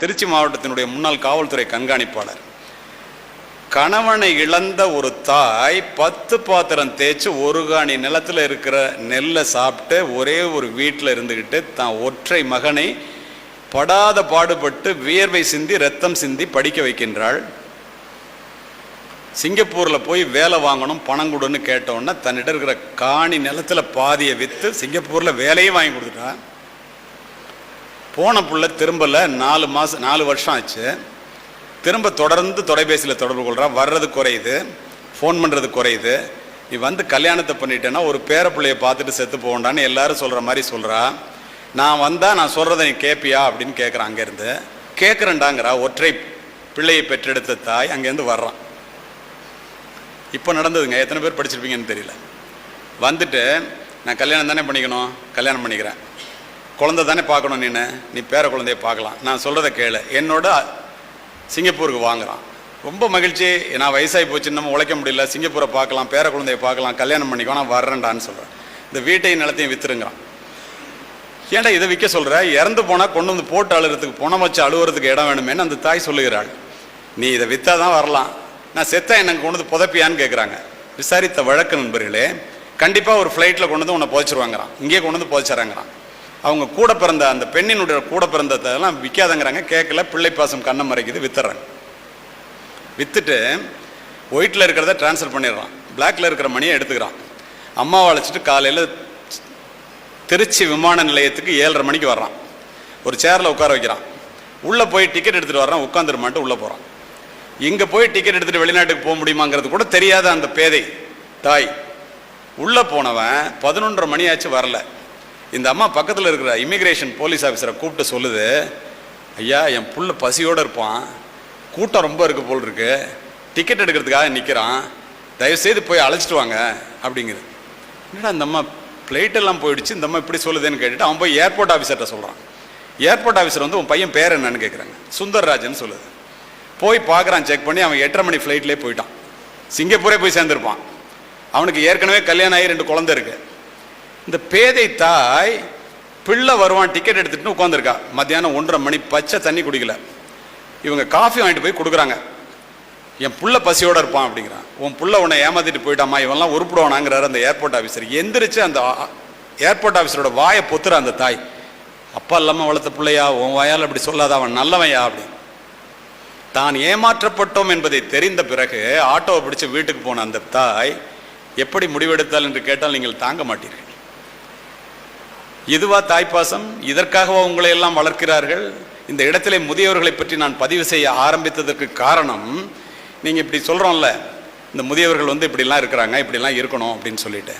திருச்சி மாவட்டத்தினுடைய முன்னாள் காவல்துறை கண்காணிப்பாளர். கணவனை இழந்த ஒரு தாய் பத்து பாத்திரம் தேய்ச்சி ஒரு காணி நிலத்தில் இருக்கிற நெல்லை சாப்பிட்டு ஒரே ஒரு வீட்டில் இருந்துக்கிட்டு தான் ஒற்றை மகனை படாத பாடுபட்டு வியர்வை சிந்தி ரத்தம் சிந்தி படிக்க வைக்கின்றாள். சிங்கப்பூரில் போய் வேலை வாங்கணும் பணம் கொடுன்னு கேட்டோன்னே தன்னிடம் இருக்கிற காணி நிலத்தில் பாதியை விற்று சிங்கப்பூரில் வேலையும் வாங்கி கொடுத்துட்டான். போன புள்ள திரும்பல நாலு மாதம் நாலு வருஷம் ஆச்சு. திரும்ப தொடர்ந்து தொலைபேசியில் தொடர்பு கொள்கிறா வர்றது குறையுது. ஃபோன் பண்ணுறது குறையுது. நீ வந்து கல்யாணத்தை பண்ணிட்டேன்னா ஒரு பேர பிள்ளைய பார்த்துட்டு செத்து போகண்டான்னு எல்லாரும் சொல்கிற மாதிரி சொல்கிறா நான் வந்தால் நான் சொல்கிறத நீ கேட்பியா அப்படின்னு கேட்குறான் அங்கேருந்து. கேட்குறேன்டாங்கிறா ஒற்றை பிள்ளையை பெற்றெடுத்த தாய் அங்கேருந்து வர்றான். இப்போ நடந்ததுங்க. எத்தனை பேர் படிச்சிருப்பீங்கன்னு தெரியல. வந்துட்டு நான் கல்யாணம் தானே பண்ணிக்கணும். கல்யாணம் பண்ணிக்கிறேன். குழந்தை தானே பார்க்கணும் நீ நீ பேர குழந்தைய பார்க்கலாம். நான் சொல்கிறத கேளு. என்னோட சிங்கப்பூருக்கு வாங்குறான். ரொம்ப மகிழ்ச்சி. நான் வயசாகி போச்சு. நம்ம உழைக்க முடியல. சிங்கப்பூரை பார்க்கலாம் பேர குழந்தைய பார்க்கலாம் கல்யாணம் பண்ணிக்கோ நான் வர்றேன்டான்னு சொல்கிறேன் இந்த வீட்டையும் நிலத்தையும் வித்துருங்கிறான். ஏன்டா இதை விற்க சொல்கிற இறந்து போனால் கொண்டு வந்து போட்டு அழுகிறதுக்கு பணம் வச்சு அழுகுறதுக்கு இடம் வேணுமேனு அந்த தாய் சொல்லுகிறாள். நீ இதை விற்றா தான் வரலாம். நான் செத்தா எனக்கு கொண்டு வந்து புதைப்பியான்னு கேட்குறாங்க விசாரித்த வழக்கு நண்பர்களே கண்டிப்பாக ஒரு ஃப்ளைட்டில் கொண்டு வந்து உன்னை புதைச்சிருவாங்கிறான். இங்கேயே கொண்டு வந்து புதைச்சிறாங்கிறான் அவங்க கூட பிறந்த அந்த பெண்ணினுடைய கூட பிறந்ததெல்லாம் விற்காதங்கிறாங்க கேட்கல பிள்ளை பாசம் கண்ணை மறைக்குது வித்துறாங்க. வித்துட்டு ஒயிட்டில் இருக்கிறத ட்ரான்ஸ்ஃபர் பண்ணிடுறான். பிளாக்ல இருக்கிற மணியை எடுத்துக்கிறான். அம்மாவை அழைச்சிட்டு காலையில் திருச்சி விமான நிலையத்துக்கு ஏழரை மணிக்கு வர்றான். ஒரு சேரில் உட்கார வைக்கிறான். உள்ளே போய் டிக்கெட் எடுத்துகிட்டு வர்றான் உட்காந்துருமான்ட்டு உள்ளே போகிறான் இங்கே போய் டிக்கெட் எடுத்துகிட்டு வெளிநாட்டுக்கு போக முடியுமாங்கிறது கூட தெரியாத அந்த பேதை தாய். உள்ளே போனவன் பதினொன்றரை மணி ஆச்சு வரல. இந்த அம்மா பக்கத்தில் இருக்கிற இமிக்ரேஷன் போலீஸ் ஆஃபீஸரை கூப்பிட்டு சொல்லுது ஐயா என் புள்ள பசியோடு இருப்பான். கூட்டம் ரொம்ப இருக்குது போல் இருக்கு. டிக்கெட் எடுக்கிறதுக்காக நிற்கிறான் தயவுசெய்து போய் அழைச்சிட்டு வாங்க அப்படிங்குது. என்னடா இந்த அம்மா ஃப்ளைட்டெல்லாம் போயிடுச்சு இந்த அம்மா இப்படி சொல்லுதுன்னு கேட்டுட்டு அவன் போய் ஏர்போர்ட் ஆஃபீஸர்கிட்ட சொல்கிறான் ஏர்போர்ட் ஆஃபீஸர் வந்து உன் பையன் பேர் என்னன்னு கேட்குறாங்க சுந்தர்ராஜன் சொல்லுது. போய் பார்க்குறான் செக் பண்ணி அவன் எட்டரை மணி ஃப்ளைட்லேயே போயிட்டான். சிங்கப்பூரே போய் சேர்ந்துருப்பான். அவனுக்கு ஏற்கனவே கல்யாணம் ஆகி ரெண்டு குழந்தை இருக்குது இந்த பேதை தாய் பிள்ளை வருவான் டிக்கெட் எடுத்துட்டு உட்காந்துருக்கா மத்தியானம் ஒன்றரை மணி பச்சை தண்ணி குடிக்கல. இவங்க காஃபி வாங்கிட்டு போய் கொடுக்குறாங்க. என் புள்ள பசியோடு இருப்பான் அப்படிங்கிறான். உன் புள்ள உன்னை ஏமாத்திட்டு போயிட்டாமா இவன்லாம் உருப்பிடுவானாங்கிறாரு அந்த ஏர்போர்ட் ஆஃபீஸர் எந்திரிச்சு அந்த ஏர்போர்ட் ஆஃபீஸரோட வாயை பொத்துற அந்த தாய். அப்பா இல்லாமல் வளர்த்த பிள்ளையா உன் வாயால் அப்படி சொல்லாத அவன் நல்லவையா அப்படி தான் ஏமாற்றப்பட்டோம் என்பதை தெரிந்த பிறகு ஆட்டோவை பிடிச்சு வீட்டுக்கு போன அந்த தாய் எப்படி முடிவெடுத்தால் என்று கேட்டால் நீங்கள் தாங்க மாட்டீர்கள். இதுவா தாய்ப்பாசம்? இதற்காகவா உங்களை எல்லாம் வளர்க்கிறார்கள்? இந்த இடத்திலே முதியவர்களை பற்றி நான் பதிவு செய்ய ஆரம்பித்ததற்கு காரணம் நீங்கள் இப்படி சொல்கிறோம்ல இந்த முதியவர்கள் வந்து இப்படிலாம் இருக்கிறாங்க இப்படிலாம் இருக்கணும் அப்படின்னு சொல்லிட்டு.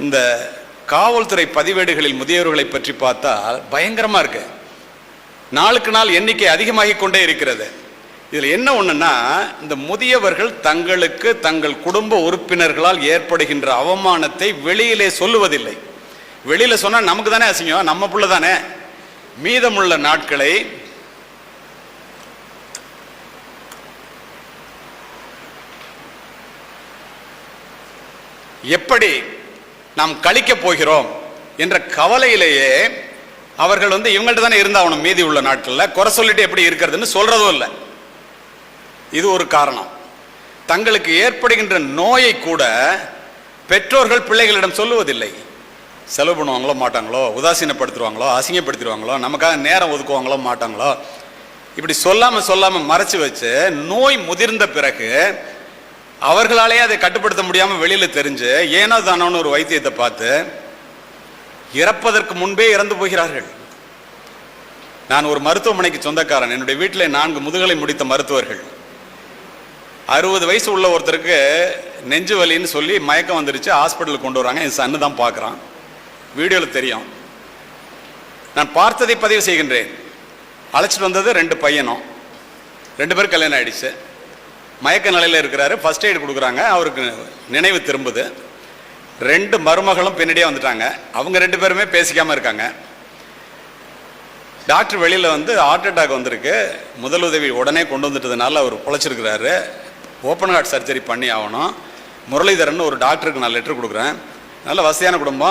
இந்த காவல்துறை பதிவேடுகளில் முதியவர்களை பற்றி பார்த்தால் பயங்கரமாக இருக்கு. நாளுக்கு நாள் எண்ணிக்கை அதிகமாகிக் கொண்டே இருக்கிறது. இதில் என்ன ஒன்றுன்னா இந்த முதியவர்கள் தங்களுக்கு தங்கள் குடும்ப உறுப்பினர்களால் ஏற்படுகின்ற அவமானத்தை வெளியிலே சொல்லுவதில்லை. வெளியில சொன்னா நமக்கு தானே அசிங்கம் நம்ம புள்ள தானே? மீதமுள்ள நாட்களை எப்படி நாம் கழிக்கப் போகிறோம் என்ற கவலையிலேயே அவர்கள் வந்து இவங்கள்ட்ட தானே இருந்தாகணும் மீதி உள்ள நாட்களில். குறை சொல்லிட்டு எப்படி இருக்கிறதுன்னு சொல்றதும் இல்லை. இது ஒரு காரணம். தங்களுக்கு ஏற்படுகின்ற நோயை கூட பெற்றோர்கள் பிள்ளைகளிடம் சொல்லுவதில்லை. செலவு பண்ணுவாங்களோ மாட்டாங்களோ உதாசீனப்படுத்துவாங்களோ அசிங்கப்படுத்திடுவாங்களோ நமக்காக நேரம் ஒதுக்குவாங்களோ மாட்டாங்களோ? இப்படி சொல்லாமல் சொல்லாமல் மறைச்சு வச்சு நோய் முதிர்ந்த பிறகு அவர்களாலேயே அதை கட்டுப்படுத்த முடியாமல் வெளியில் தெரிஞ்சு ஏனோ தானோன்னு ஒரு வைத்தியத்தை பார்த்து இறப்பதற்கு முன்பே இறந்து போகிறார்கள். நான் ஒரு மருத்துவமனைக்கு சொந்தக்காரன். என்னுடைய வீட்டில் நான்கு முதுகலை முடித்த மருத்துவர்கள். அறுபது வயசு உள்ள ஒருத்தருக்கு நெஞ்சு வலின்னு சொல்லி மயக்கம் வந்துருச்சு. ஹாஸ்பிட்டலுக்கு கொண்டு வராங்க. என் சன்னு தான் பார்க்குறான். வீடியோவில் தெரியும். நான் பார்த்ததை பதிவு செய்கின்றேன். அழைச்சிட்டு வந்தது ரெண்டு பையனும். ரெண்டு பேரும் கல்யாணம் ஆகிடுச்சு மயக்க நிலையில் இருக்கிறாரு. ஃபர்ஸ்ட் எய்டு கொடுக்குறாங்க. அவருக்கு நினைவு திரும்புது. ரெண்டு மருமகளும் பின்னாடியே வந்துட்டாங்க. அவங்க ரெண்டு பேருமே பேசிக்காமல் இருக்காங்க. டாக்டர் வெளியில் வந்து ஹார்ட் அட்டாக் வந்திருக்கு. முதலுதவி உடனே கொண்டு வந்துட்டதுனால அவர் பொழைச்சிருக்கிறாரு. ஓப்பன் ஹார்ட் சர்ஜரி பண்ணி ஆகணும். முரளிதரன் ஒரு டாக்டருக்கு நான் லெட்டர் கொடுக்குறேன். நல்ல வசதியான குடும்பம்.